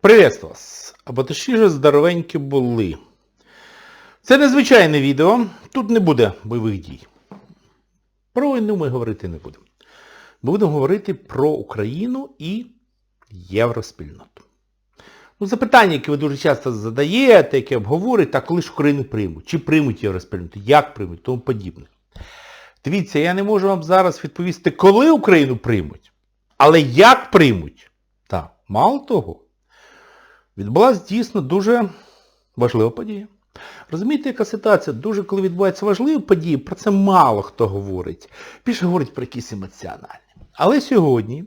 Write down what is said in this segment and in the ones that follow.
Приветствую вас! Або точніше здоровенькі були. Це незвичайне відео. Тут не буде бойових дій. Про війну ми говорити не будемо. Ми будемо говорити про Україну і євроспільноту. Ну, запитання, які ви дуже часто задаєте, які обговорюєте, а коли ж Україну приймуть? Чи приймуть євроспільноту? Як приймуть? Тому подібне. Дивіться, я не можу вам зараз відповісти, коли Україну приймуть, але як приймуть. Так, мало того, відбулася дійсно дуже важлива подія. Розумієте, яка ситуація? Дуже, коли відбуваються важливі події, про це мало хто говорить. Більше говорить про якісь емоціональні. Але сьогодні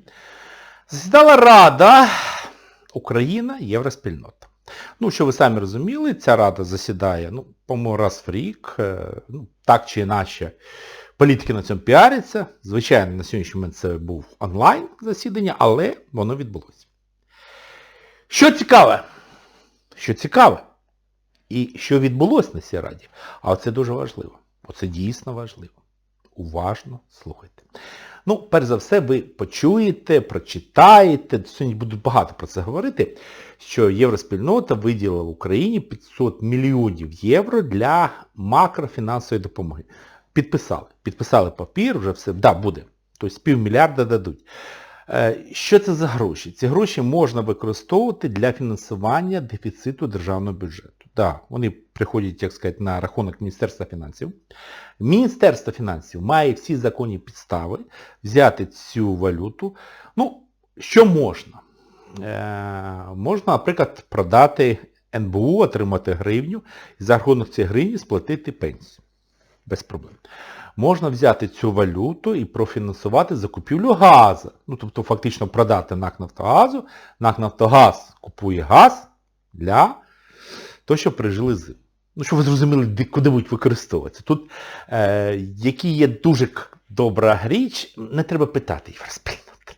засідала Рада Україна Євроспільнота. Ну, що ви самі розуміли, ця рада засідає, ну, по-моєму, раз в рік, е, ну, так чи інакше. Політики на цьому піаряться. Звичайно, на сьогоднішній момент це був онлайн засідання, але воно відбулося. Що цікаве? Що цікаве? І що відбулося на цій раді? А це дуже важливо. Оце дійсно важливо. Уважно слухайте. Ну, перш за все, ви почуєте, прочитаєте, сьогодні буду багато про це говорити, що Євроспільнота виділила Україні 500 мільйонів євро для макрофінансової допомоги. Підписали. Підписали папір, вже все, да, буде. Тобто півмільярда дадуть. Е, Що це за гроші? Ці гроші можна використовувати для фінансування дефіциту державного бюджету. Да, вони приходять, як сказати, на рахунок Міністерства фінансів. Міністерство фінансів має всі законні підстави взяти цю валюту. Ну, що можна? Е, можна, наприклад, продати НБУ, отримати гривню і за рахунок цієї гривні сплатити пенсію. Без проблем. Можна взяти цю валюту і профінансувати закупівлю газу. Ну, тобто фактично продати НАК Нафтогазу. НАК Нафтогаз купує газ для того, щоб пережили зиму. Ну, щоб ви зрозуміли, куди будуть використовуватися. Тут, е, які є дуже добра річ, не треба питати євроспільноти.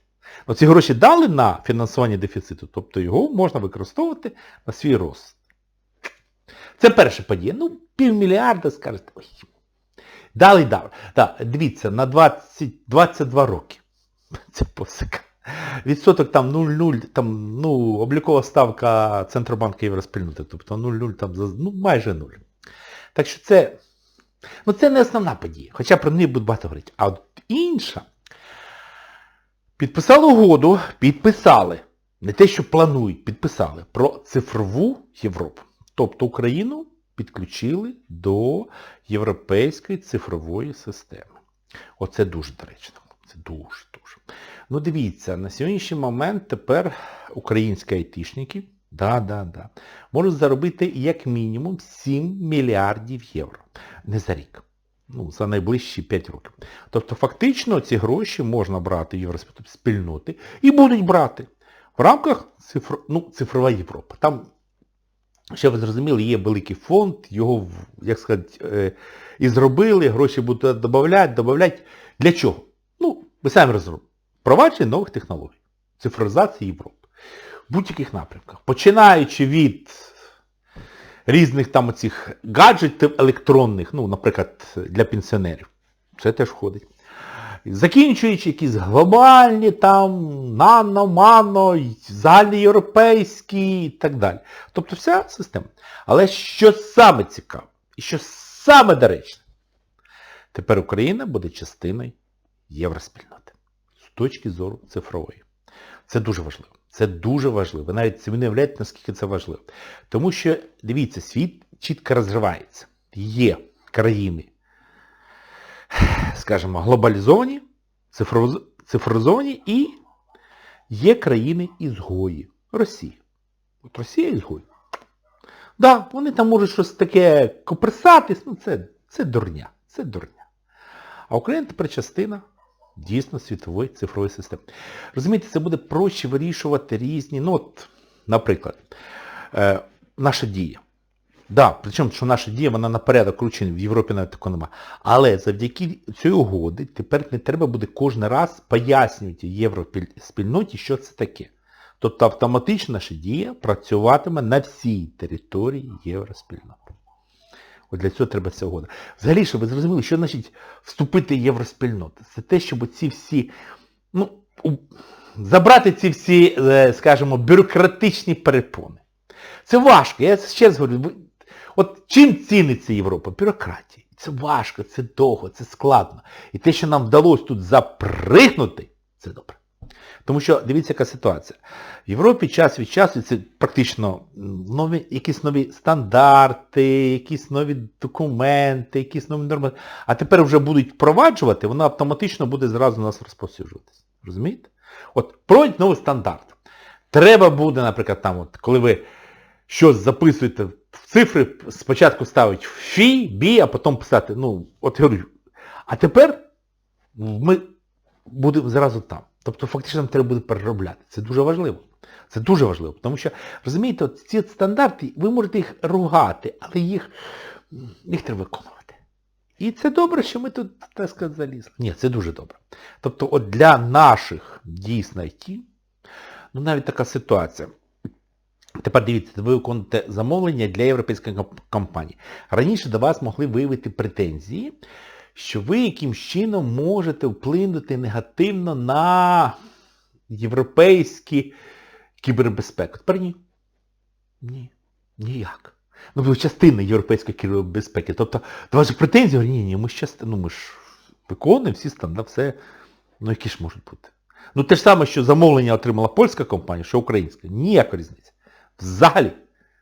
Ну, ці гроші дали на фінансування дефіциту, тобто його можна використовувати на свій рост. Це перша подія. Ну, півмільярда, скажете, ой. Дали й дали. Так, дивіться, на 20, 22 роки. Це посика. Відсоток там 0,0, там, ну, облікова ставка Центробанку Євроспільноти, тобто 0,0 там, ну, майже 0. Так що це, ну це не основна подія, хоча про неї буде багато говорити. А от інша, підписали угоду, підписали, не те, що планують, підписали про цифрову Європу. Тобто Україну підключили до європейської цифрової системи. Оце дуже доречно. Це дуже-дуже. Ну дивіться, на сьогоднішній момент тепер українські айтішники, да, да, да, можуть заробити як мінімум 7 мільярдів євро. Не за рік. Ну, за найближчі 5 років. Тобто фактично ці гроші можна брати в євроспільноти і будуть брати в рамках цифр... ну, цифрова Європа. Там, ще ви зрозуміли, є великий фонд, його, як сказати, е, і зробили, гроші будуть додавати, додавати. Для чого? Ну, ви самі розумієте. Впровадження нових технологій. Цифровізації Європи. В будь-яких напрямках. Починаючи від різних там оцих гаджетів електронних, ну, наприклад, для пенсіонерів. Це теж входить. Закінчуючи якісь глобальні там нано, мано, загальноєвропейські і так далі. Тобто вся система. Але що саме цікаве, і що саме доречне, тепер Україна буде частиною євроспільноти з точки зору цифрової. Це дуже важливо. Це дуже важливо. Ви навіть не уявляєте, наскільки це важливо. Тому що, дивіться, світ чітко розривається. Є країни, скажімо, глобалізовані, цифроз- цифрозовані і є країни-ізгої. Росія. От Росія ізгой. Да, вони там можуть щось таке коперсатись, ну це, це дурня. Це дурня. А Україна тепер частина дійсно світової цифрової системи. Розумієте, це буде проще вирішувати різні, ну от, наприклад, е, наша дія. Да, причому, що наша дія, вона на порядок круче в Європі навіть такого нема. Але завдяки цій угоди тепер не треба буде кожен раз пояснювати євроспільноті, що це таке. Тобто автоматично наша дія працюватиме на всій території євроспільноти. От для цього треба ця угода. Взагалі, щоб ви зрозуміли, що значить вступити в євроспільноту. Це те, щоб ці всі, ну, забрати ці всі, е, скажімо, бюрократичні перепони. Це важко. Я ще раз говорю, от чим ціниться Європа? Бюрократія. Це важко, це довго, це складно. І те, що нам вдалося тут запригнути, це добре. Тому що дивіться, яка ситуація. В Європі час від часу це практично нові, якісь нові стандарти, якісь нові документи, якісь нові норми. А тепер вже будуть впроваджувати, воно автоматично буде зразу у нас розповсюджуватися. Розумієте? От пройдь новий стандарт. Треба буде, наприклад, там, от, коли ви щось записуєте цифри, спочатку ставить фі, бі, а потім писати, ну, от говорю. А тепер ми будемо зразу там. Тобто фактично нам треба буде переробляти. Це дуже важливо. Це дуже важливо. Тому що, розумієте, от ці стандарти, ви можете їх ругати, але їх, їх треба виконувати. І це добре, що ми тут, так сказати, залізли. Ні, це дуже добре. Тобто от для наших дійсно IT, ну навіть така ситуація. Тепер дивіться, ви виконуєте замовлення для європейської компанії. Раніше до вас могли виявити претензії, що ви якимсь чином можете вплинути негативно на європейські кібербезпеку. Тепер ні. Ні. Ніяк. Ну, ви частина європейської кібербезпеки. Тобто, до вас же претензії, ні, ні, ми ж частина, ну ми ж виконуємо всі стандарти, все. Ну які ж можуть бути? Ну те ж саме, що замовлення отримала польська компанія, що українська. Ніяка різниця. Взагалі.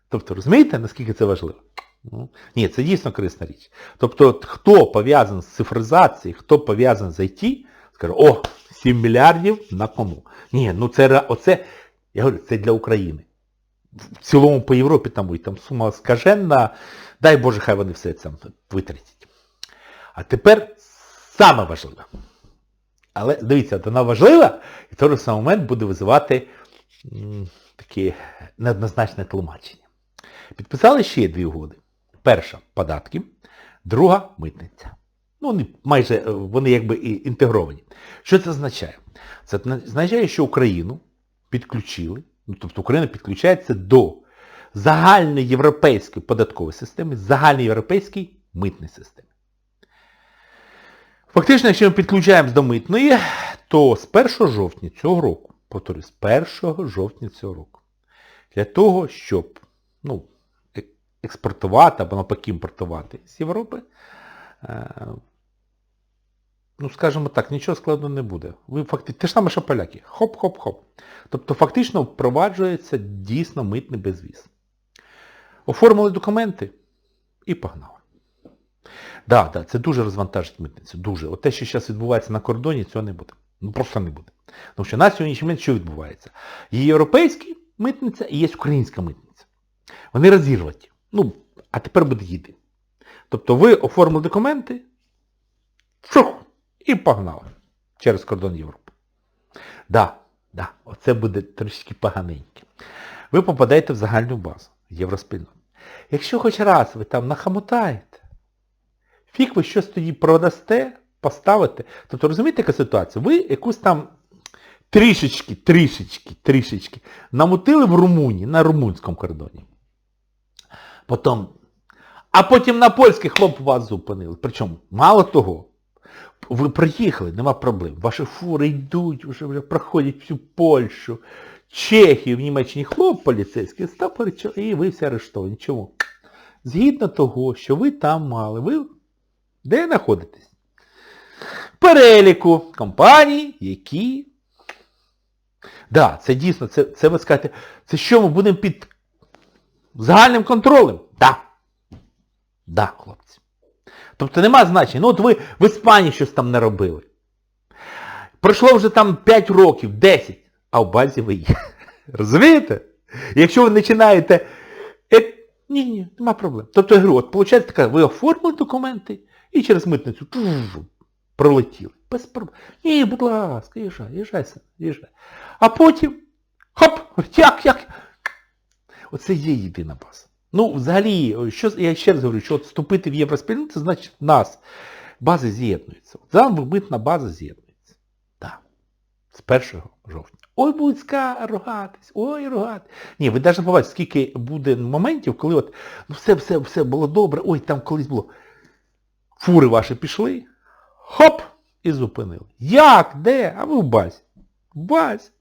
Тобто, розумієте, наскільки це важливо? Ну, Ні, це дійсно корисна річ. Тобто, хто пов'язаний з цифризацією, хто пов'язаний з IT, скаже, о, 7 мільярдів на кому. Ні, ну це оце, я говорю, це для України. В цілому по Європі там буде, там сума скаженна, дай Боже, хай вони все це витратять. А тепер саме важливе. Але дивіться, вона важлива, і в той же самий момент буде визивати таке неоднозначне тлумачення. Підписали ще дві угоди. Перша податки, друга митниця. Ну, вони майже е, вони якби і інтегровані. Що це означає? Це означає, що Україну підключили, ну, тобто Україна підключається до загальної європейської податкової системи, загальної європейської митної системи. Фактично, якщо ми підключаємось до митної, то з 1 жовтня цього року, повторюю, з 1 жовтня цього року, для того, щоб ну, експортувати або навпаки імпортувати з Європи, е, ну, скажімо так, нічого складного не буде. Ви фактично, те ж саме, що поляки. Хоп-хоп-хоп. Тобто фактично впроваджується дійсно митний безвіз. Оформили документи і погнали. Так, да, да, це дуже розвантажить митницю. Дуже. От те, що зараз відбувається на кордоні, цього не буде. Ну просто не буде. Тому що на сьогоднішній момент що відбувається? Є європейська митниця і є українська митниця. Вони розірваті. Ну, а тепер буде єдине. Тобто ви оформили документи, шух, і погнали через кордон Європи. Да, да, оце буде трішки поганеньке. Ви попадаєте в загальну базу євроспільноту. Якщо хоч раз ви там нахамутаєте, фіг ви щось тоді продасте, поставите. Тобто розумієте, яка ситуація? Ви якусь там трішечки, трішечки, трішечки намутили в Румунії, на румунському кордоні. Потім, а потім на польський хлоп вас зупинили. Причому, мало того, ви приїхали, нема проблем. Ваші фури йдуть, вже, вже проходять всю Польщу, Чехію, в Німеччині хлоп поліцейський, став і ви всі арештовані. Чому? Згідно того, що ви там мали, ви де знаходитесь? Переліку компаній, які... Да, це дійсно, це, це ви скажете, це що ми будемо під загальним контролем? Да. Да, хлопці. Тобто нема значення. Ну от ви в Іспанії щось там не робили. Пройшло вже там 5 років, 10, а в базі ви є. Розумієте? Якщо ви починаєте... Е, ні, ні, нема проблем. Тобто я говорю, от виходить така, ви оформили документи і через митницю пролетіли. Без проблем. Ні, будь ласка, їжджай, їжджай, їжджай. А потім, хоп, як, як? Оце є єдина база. Ну, взагалі, що, я ще раз говорю, що от вступити в євроспільноту, це значить нас бази з'єднуються. От Зараз митна база з'єднується. Так. З 1 жовтня. Ой, будуть ска ругатись, ой, ругатись. Ні, ви навіть побачите, скільки буде моментів, коли от, ну все, все, все було добре, ой, там колись було. Фури ваші пішли, хоп, і зупинили. Як? Де? А ви в базі. Бась!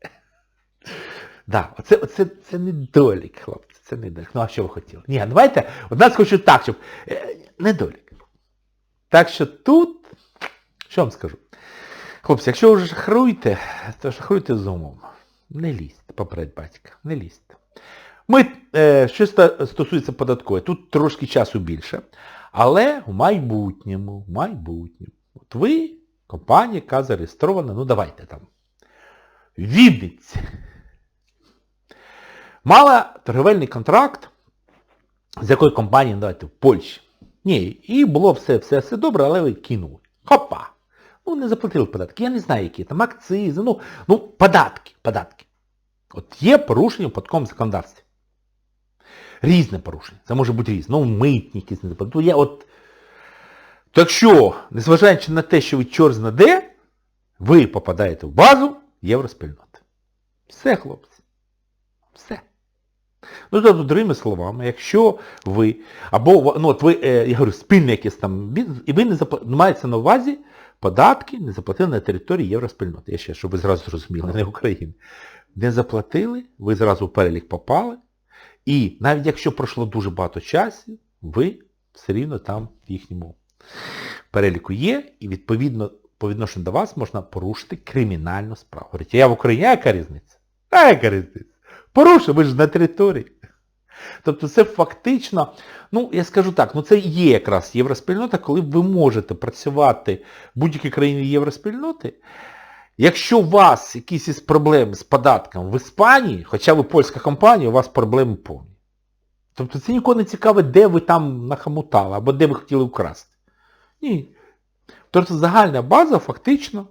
Да, оце, оце це недолік, хлопці, це недолік. Ну а що ви хотіли? Ні, давайте, от нас хочу так, щоб... Е, недолік. Так що тут, що вам скажу? Хлопці, якщо ви вже шахруєте, то шахруйте з умом. Не лізьте, поперед батька, не лізьте. Ми, е, що стосується податкової, тут трошки часу більше. Але в майбутньому, в майбутньому. От ви, компанія, яка зареєстрована, ну давайте там. Відниці. Мала торговельний контракт з якою компанією, ну, давайте, в Польщі. Ні, і було все, все, все добре, але ви кинули. Хопа! Ну, не заплатили податки. Я не знаю, які там акцизи, ну, ну, податки, податки. От є порушення в податковому законодавстві. Різне порушення. Це може бути різне. Ну, митні якісь не заплатили. Я от... Так що, незважаючи на те, що ви чорт знаде, ви попадаєте в базу євроспільноти. Все, хлопці. Все. Ну, тобто, другими словами, якщо ви, або, ну, от ви, е, я говорю, спільний якийсь там бізнес, і ви не заплатили, мається на увазі, податки не заплатили на території євроспільноти. Я ще, щоб ви зразу зрозуміли, не України. Не заплатили, ви зразу в перелік попали, і навіть якщо пройшло дуже багато часу, ви все рівно там в їхньому переліку є, і відповідно по відношенню до вас можна порушити кримінальну справу. Говорите, я в Україні, яка різниця? А яка різниця? Порушив, ви ж на території. Тобто це фактично, ну я скажу так, ну це є якраз євроспільнота, коли ви можете працювати в будь-якій країні євроспільноти. Якщо у вас якісь із проблеми з податком в Іспанії, хоча ви польська компанія, у вас проблеми повні. Тобто це нікого не цікавить, де ви там нахамутали, або де ви хотіли вкрасти. Ні. Тобто загальна база фактично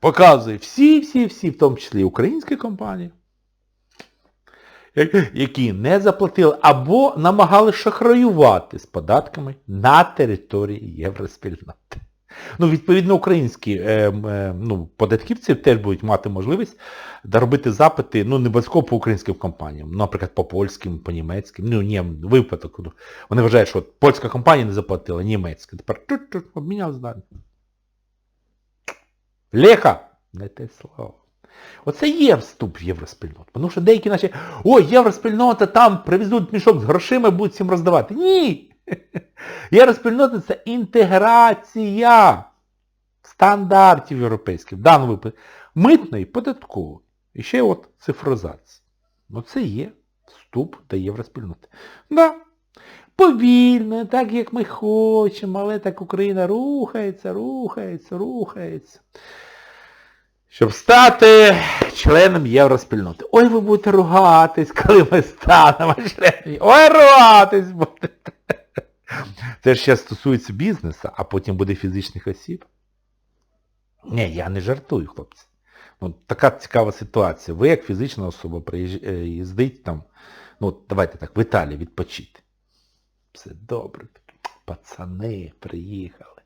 показує всі-всі-всі, в тому числі українські компанії, які не заплатили або намагали шахраювати з податками на території євроспільноти. Ну, відповідно, українські е, е, ну, податківці теж будуть мати можливість робити запити, ну, не обов'язково по українським компаніям, наприклад, по польським, по німецьким. Ну, ні, випадок. ну, Вони вважають, що от польська компанія не заплатила, німецька. Тепер тут-тут обміняв здання. Леха! Не те слово. Оце є вступ в євроспільноту. Тому що деякі наші, ой, євроспільнота, там привезуть мішок з грошима і будуть всім роздавати. Ні! Євроспільнота це інтеграція стандартів європейських, в даному випадку митної, податкової. І ще от цифрозація. Оце є вступ до євроспільноти. Да. Повільно, так як ми хочемо, але так Україна рухається, рухається, рухається. Щоб стати членом євроспільноти. Ой, ви будете ругатись, коли ми станемо членом. Ой, ругатись будете. Це ж ще стосується бізнесу, а потім буде фізичних осіб. Ні, я не жартую, хлопці. Ну, така цікава ситуація. Ви як фізична особа приїж... е, там, ну давайте так, в Італії відпочити. Все добре, пацани приїхали.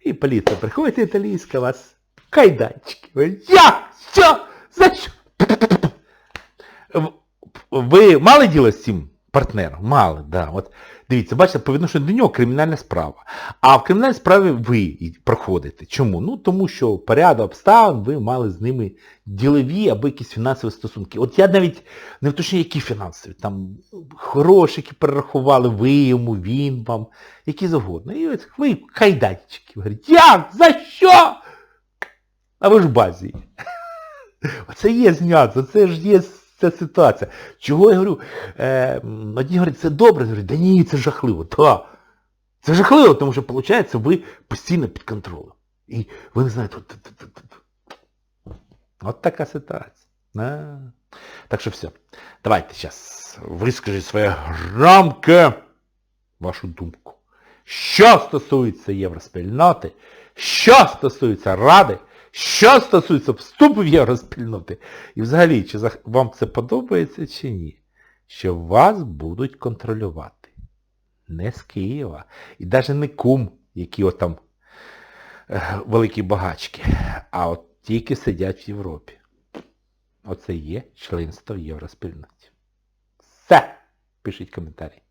І поліція приходить італійська, вас кайданчики. Я? Що? За що? Ви мали діло з цим партнером? Мали, да. От дивіться, бачите, по відношенню до нього кримінальна справа. А в кримінальній справі ви проходите. Чому? Ну тому що порядок обставин ви мали з ними ділові або якісь фінансові стосунки. От я навіть не вточнюю, які фінансові. Там гроші, які перерахували ви йому, він вам, які завгодно. І от ви кайданчики. Говорите, як? За що? А ви ж в базі. Оце є знято, це ж є ця ситуація. Чого я говорю? Е, одні говорять, це добре, говорять, да ні, це жахливо. Да. Це жахливо, тому що, виходить, ви постійно під контролем. І ви не знаєте, от, от, от, от. от така ситуація. А. Так що все. Давайте зараз вискажіть своє громке вашу думку. Що стосується євроспільноти, що стосується Ради, що стосується вступу в євроспільноти, і взагалі, чи вам це подобається чи ні, що вас будуть контролювати. Не з Києва. І навіть не кум, які от там е, великі багачки, а от тільки сидять в Європі. Оце є членство в євроспільноті. Все! Пишіть коментарі.